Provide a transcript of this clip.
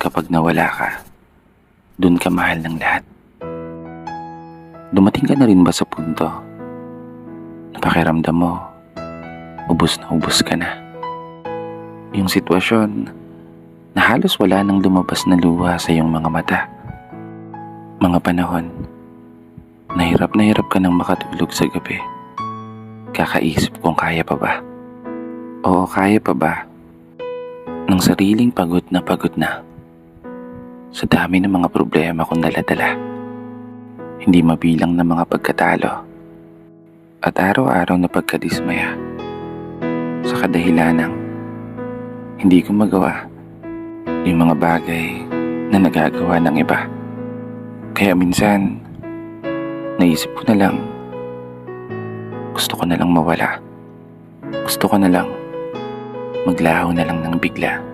Kapag nawala ka, dun ka mahal ng lahat. Dumating ka na rin ba sa punto? Napakiramdam mo, ubos na ubos ka na. Yung sitwasyon na halos wala nang lumabas na luha sa iyong mga mata. Mga panahon, nahirap na hirap ka nang makatulog sa gabi. Kakaisip kung kaya pa ba. Oo, kaya pa ba? Ng sariling pagod na pagod na. Sa dami ng mga problema kong daladala. Hindi mabilang na mga pagkatalo. At araw-araw na pagkadismaya. Sa kadahilanang hindi ko magawa yung mga bagay na nagagawa ng iba. Kaya minsan, naisip ko na lang, gusto ko na lang mawala. Gusto ko na lang, maglaho na lang ng bigla.